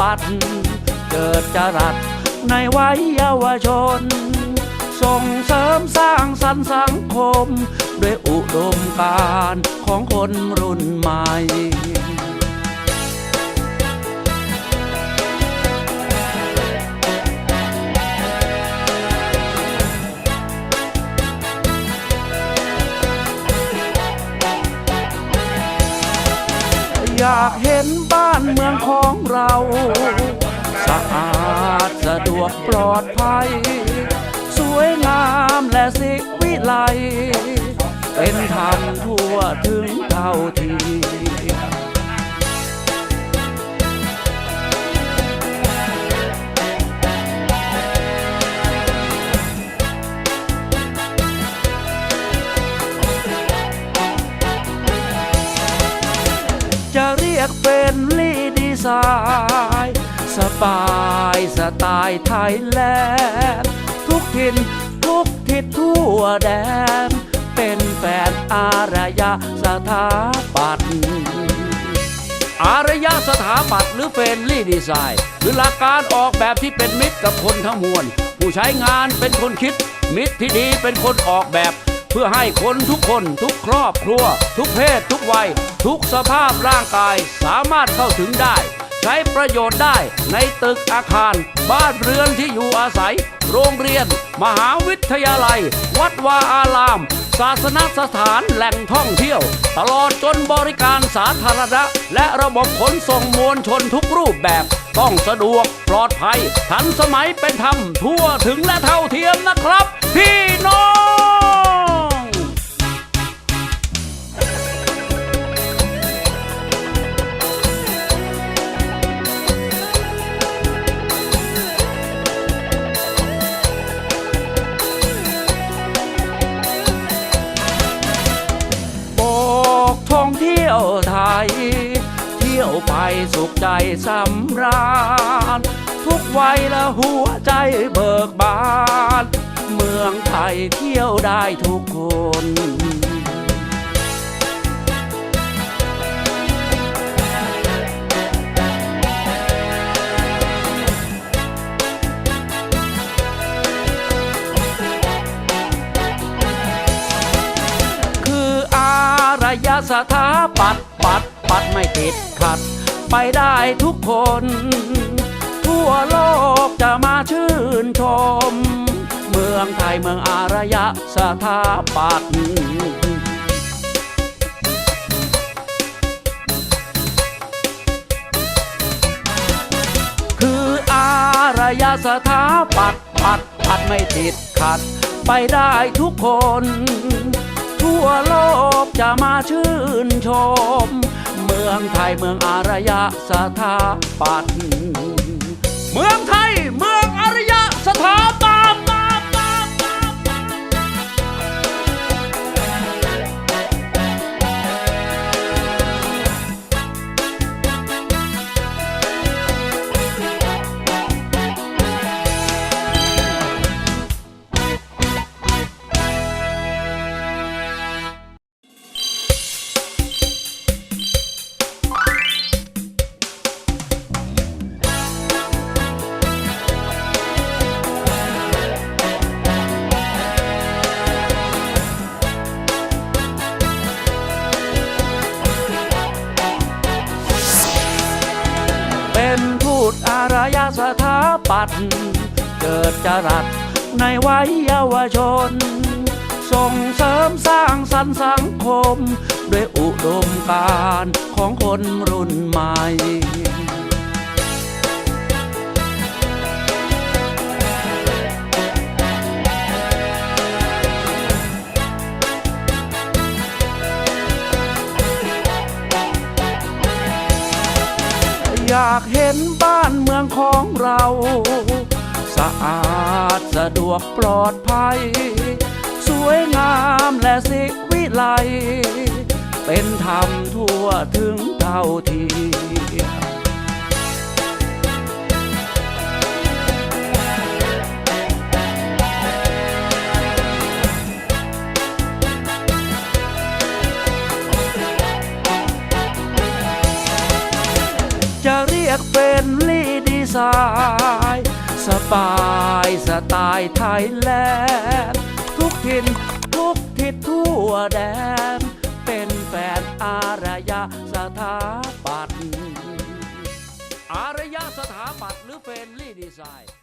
ปัตย์เกิดจรัสในวัยเยาวชน ส่งเสริมสร้างสรรค์สังคม ด้วยอุดมการของคนรุ่นใหม่อยากเห็น เมืองของเรา สะอาดสะดวกปลอดภัย สวยงามและสิวิไล เป็นธรรมทั่วถึงเท่าทีจะเรียกเป็นลี ดีไซน์สบายสไตล์ไทยแลนด์ทุกถิ่นทุกทิศทั่วแดน เป็นแฟนอารยสถาปัตย์อารยสถาปัตย์หรือเฟรนลี่ดีไซน์คือหลักการออกแบบที่เป็นมิตรกับคนทั้งมวล ผู้ใช้งานเป็นคนคิด มิตรที่ดีเป็นคนออกแบบ พื่อให้คนทุกคนทุกครอบครัว ทุกเพศทุกวัย ทุกสภาพร่างกายสามารถเข้าถึงได้ ใช้ประโยชน์ได้ในตึกอาคาร บ้านเรือนที่อยู่อาศัย โรงเรียน มหาวิทยาลัย วัดวาอาราม ศาสนสถานแหล่งท่องเที่ยว ตลอดจนบริการสาธารณะ และระบบขนส่งมวลชนทุกรูปแบบ ต้องสะดวกปลอดภัย ทันสมัยเป็นธรรมทั่วถึงและเท่าเทียมนะครับ พี่น้อง สุขใจสำราญ ทุกวัยและหัวใจเบิกบาน เมืองไทยเที่ยวได้ทุกคนคืออารยสถาปัตย์ปัดปัดไม่ติดขัด ไปได้ทุกคน ทั่วโลกจะมาชื่นชม เมืองไทยเมืองอารยะสถาปัตย์คืออารยสถาปัตย์ปัดปัดไม่ติดขัด ไปได้ทุกคน ทั่วโลกจะมาชื่นชม องไทยเมืองอารยะสถาปัตย์เมืองไทยเมืองอารยะสถาปัตย์าปัตย์เกิดจรัสในวัยเยาวชน ส่งเสริมสร้างสรรค์สังคม ด้วยอุดมการของคนรุ่นใหม่ อยากเห็นบ้านเมืองของเรา สะอาดสะดวกปลอดภัย สวยงามและสิวิไล เป็นธรรมทั่วถึงเท่าที จะเรียกเป็นลีดีไซน์สบายสไตล์ไทยแลนด์ทุกถิ่นทุกทิศทั่วแดน เป็นแฟนอารยสถาปัตย์อารยสถาปัตย์หรือเฟนลี่ดีไซน์